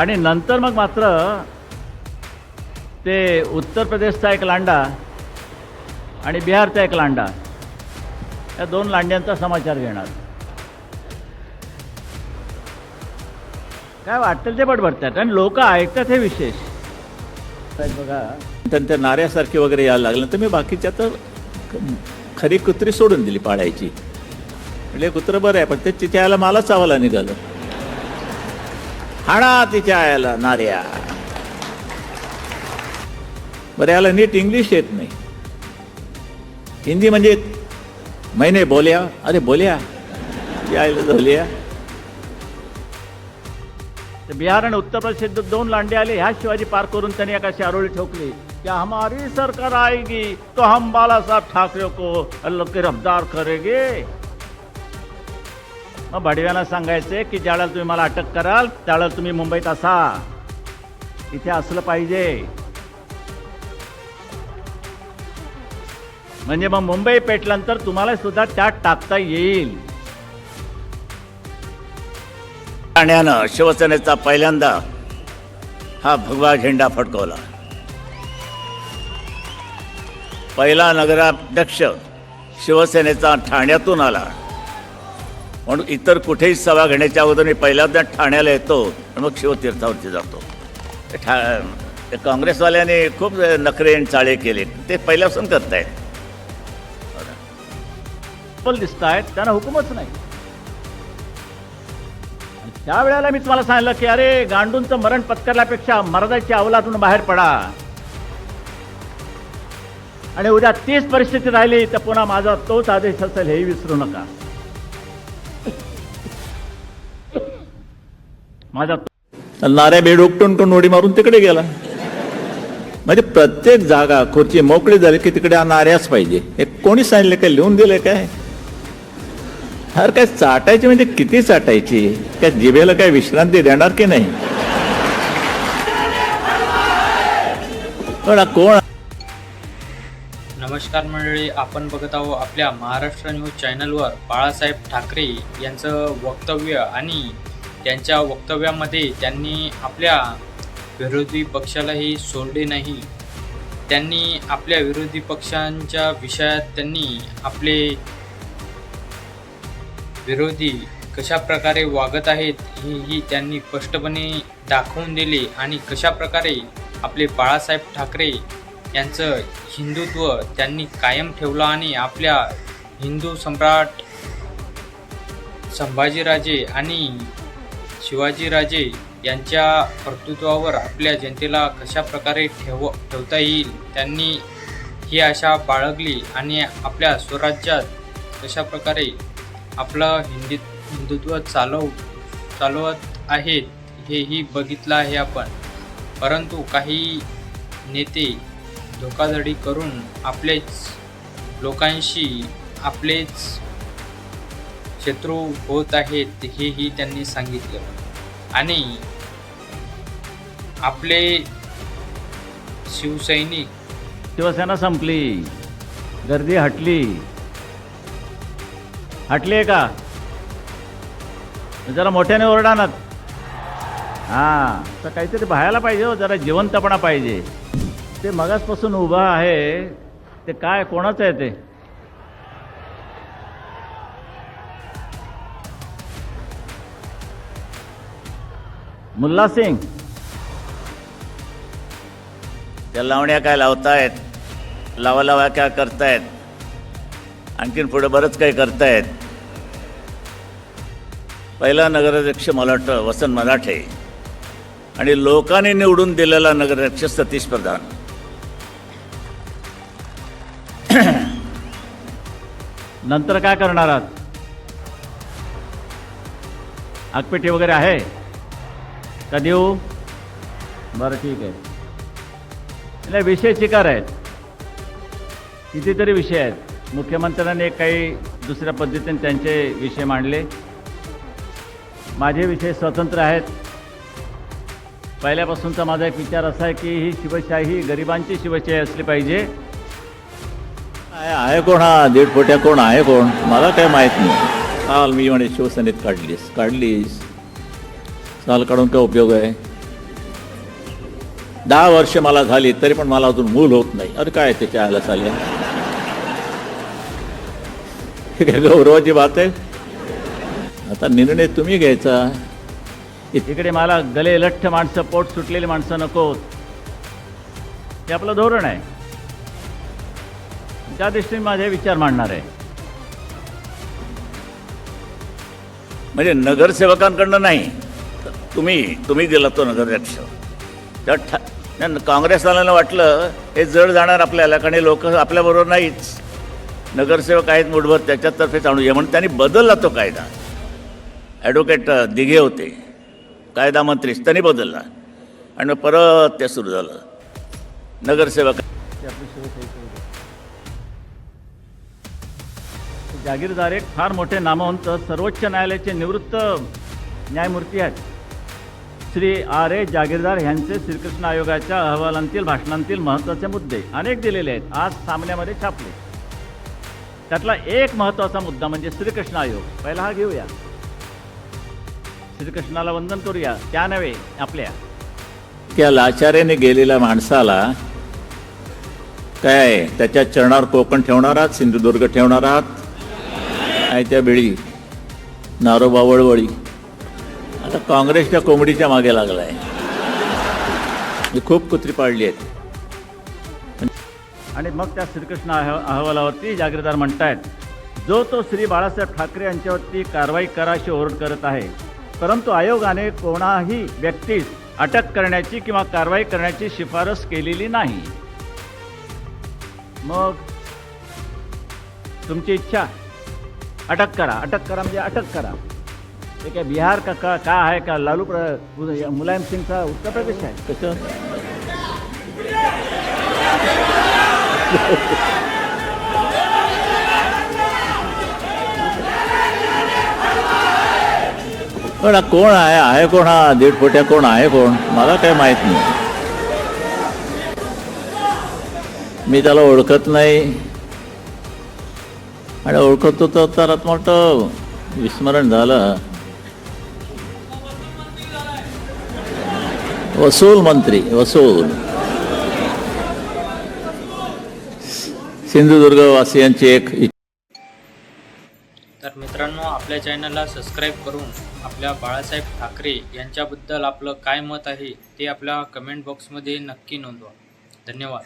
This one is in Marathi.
आणि नंतर मग मात्र ते उत्तर प्रदेशचा एक लांडा आणि बिहारचा एक लांडा या दोन लांड्यांचा समाचार घेणार. काय वाटतं ते बडबडतात आणि लोक ऐकतात हे विशेष. बघा त्यांच्या नाऱ्यासारखे वगैरे यायला लागलं तर मी बाकीच्या तर खरी कुत्री सोडून दिली पाळायची म्हणजे कुत्रं बरं आहे पण ते तिथे यायला मला चावायला निघालं. हाणा तिच्या आयाला नार्या बरं याला नीट इंग्लिश येत नाही. हिंदी म्हणजे मैने बोल्या. अरे बोल्या. यायला झोल्या. बिहार आणि उत्तर प्रदेश दोन लांडे आले. ह्या शिवाजी पार करून त्यांनी एका शारोळी ठोकली. की हमारी सरकार आएगी तो हम बालासाहेब ठाकरे को रफ्तार करेगे. मग भडव्यांना सांगायचे की ज्यावेळेला तुम्ही मला अटक कराल त्यावेळेला तुम्ही मुंबईत असा. इथे असलं पाहिजे. म्हणजे मग मुंबई पेटल्यानंतर तुम्हाला सुद्धा त्यात टाकता येईल. ठाण्यानं शिवसेनेचा पहिल्यांदा हा भगवा झेंडा फडकवला. पहिला नगराध्यक्ष शिवसेनेचा ठाण्यातून आला. म्हणून इतर कुठेही सभा घेण्याच्या अगोदर मी पहिल्यांदा ठाण्याला येतो आणि मग शिवतीर्थावरती जातो. ते ठा काँग्रेसवाल्याने खूप नखरे आणि चाळे केले. ते पहिल्यापासून करतायत पण दिसत आहेत त्यांना हुकूमच नाही. त्या त्यावेळेला मी तुम्हाला सांगितलं की अरे गांडूंचं मरण पत्करल्यापेक्षा मर्दाच्या अवलातून बाहेर पडा. आणि उद्या तीच परिस्थिती राहिली तर पुन्हा माझा तोच आदेश असेल हेही विसरू नका. माझा नाऱ्या बेड उपटून करून उडी मारून तिकडे गेला. म्हणजे प्रत्येक जागा खुर्ची मोकळी झाली की तिकडे नाऱ्याच पाहिजे. हे कोणी सांगितलं काय? लिहून दिले काय? हर काय चाटायची म्हणजे किती चाटायची? काय जिभेला काय विश्रांती देणार की नाही? पण कोण नमस्कार मंडळी आपण बघत आहोत आपल्या महाराष्ट्र न्यूज चॅनलवर बाळासाहेब ठाकरे यांचं वक्तव्य आणि त्यांच्या वक्तव्यामध्ये त्यांनी आपल्या विरोधी पक्षालाही सोडले नाही. त्यांनी आपल्या विरोधी पक्षांच्या विषयात त्यांनी आपले विरोधी कशा प्रकारे वागत आहेत हेही त्यांनी स्पष्टपणे दाखवून दिले आणि कशा प्रकारे आपले बाळासाहेब ठाकरे यांचं हिंदुत्व त्यांनी कायम ठेवलं आणि आपल्या हिंदू सम्राट संभाजीराजे आणि शिवाजीराजे यांच्या कर्तृत्वावर आपल्या जनतेला कशा प्रकारे ठेव ठेवता येईल त्यांनी ही आशा बाळगली आणि आपल्या स्वराज्यात कशा प्रकारे आपलं हिंदी हिंदुत्व चालव चालवत आहेत हेही बघितलं आहे आपण. परंतु काही नेते धोकाधडी करून आपलेच लोकांशी आपलेच शत्रू होत आहेत हेही त्यांनी सांगितलं. आणि आपले शिवसैनिक शिवसेना संपली. गर्दी हटली. हटली आहे का? जरा मोठ्याने ओरडा ना. हां तर काहीतरी पाहायला पाहिजे हो जरा जिवंतपणा पाहिजे. ते मगासपासून उभं आहे ते काय कोणाचं आहे ते? मुल्ला सिंग. त्या लावण्या काय लावतायत? लावा लावा काय करतायत? आणखीन पुढे बरंच काही करतायत. पहिला नगराध्यक्ष मला वाटतं वसंत मराठे. आणि लोकांनी निवडून दिलेला नगराध्यक्ष सतीश प्रधान. नंतर काय करणार आहात? आगपेटी वगैरे आहे? का देऊ बरं ठीक आहे. नाही विषय चिकार आहेत. कितीतरी विषय आहेत. मुख्यमंत्र्यांनी काही दुसऱ्या पद्धतीने त्यांचे विषय मांडले. माझे विषय स्वतंत्र आहेत. पहिल्यापासूनचा माझा एक विचार असा आहे की ही शिवशाही गरिबांची शिवशाही असली पाहिजे. आहे कोण हा? दीड कोट्या कोण आहे कोण? मला काय माहीत नाही. काल मी म्हणे शिवसेनेत काढलीस काढलीस. काल काढून काय उपयोग आहे? दहा वर्ष मला झाली तरी पण मला अजून मूल होत नाही. अरे काय त्याच्या आयला चालेल? हे काय गौरवाची बात आहे? आता निर्णय तुम्ही घ्यायचा. इकडे मला गले लठ्ठ माणसं पोट सुटलेली माणसं नकोत हे आपलं धोरण आहे. त्या दृष्टीने माझे विचार मांडणार आहे. म्हणजे नगरसेवकांकडनं नाही तुम्ही तुम्ही दिला तो नगराध्यक्ष. त्या ठा काँग्रेसवाल्यांना वाटलं हे जड जाणार आपल्याला कारण लोक आपल्याबरोबर नाहीच. नगरसेवक आहेत मुठभर त्याच्यातर्फेच आणूया म्हणून त्यांनी बदलला तो कायदा. ॲडव्होकेट दिघे होते. कायदा मंत्रीच त्यांनी बदलला. आणि मग परत ते सुरू झालं. नगरसेवक ते आपली जागीरदार एक फार मोठे नामवंत सर्वोच्च न्यायालयाचे निवृत्त न्यायमूर्ती आहेत. श्री आर ए जागीरदार यांचे श्रीकृष्ण आयोगाच्या अहवालांतील भाषणांतील महत्त्वाचे मुद्दे अनेक दिलेले आहेत. आज सामन्यामध्ये छापले. त्यातला एक महत्त्वाचा मुद्दा म्हणजे श्रीकृष्ण आयोग. पहिला हा घेऊया. श्रीकृष्णाला वंदन करूया. त्या नव्हे आपल्या. त्या लाचार्याने गेलेल्या माणसाला काय त्याच्या चरणावर कोकण ठेवणार आहात? सिंधुदुर्ग ठेवणार आहात? आयत्या त्या वेळी नारोबा वळवळी आता काँग्रेसच्या कोंबडीच्या मागे लागलाय. ही खूप कुत्री पाडली आहेत. आणि मग त्या श्रीकृष्ण अह अहवालावरती जागीरदार म्हणतायत जो तो श्री बाळासाहेब ठाकरे यांच्यावरती कारवाई करा अशी ओरड करत आहे परंतु आयोगाने कोणाही व्यक्तीस अटक करण्याची किंवा कारवाई करण्याची शिफारस केलेली नाही. मग तुमची इच्छा अटक करा अटक करा म्हणजे अटक करा. हे काय बिहार का का का आहे का लालू प्र मुलायम सिंगचा उत्तर प्रदेश आहे कसं पण कोण आहे? आहे कोण हा? दीड फोट्या कोण आहे कोण? मला काय माहीत नाही. मी त्याला ओळखत नाही. आणि ओळखत होतो तर आता मोठं विस्मरण झालं. वसूल मंत्री वसूल. सिंधुदुर्ग वासियांची एक इच्छा तर मित्रांनो आपल्या चॅनलला सबस्क्राईब करून आपल्या बाळासाहेब ठाकरे यांच्याबद्दल आपलं काय मत आहे ते आपल्या कमेंट बॉक्समध्ये नक्की नोंदवा. धन्यवाद.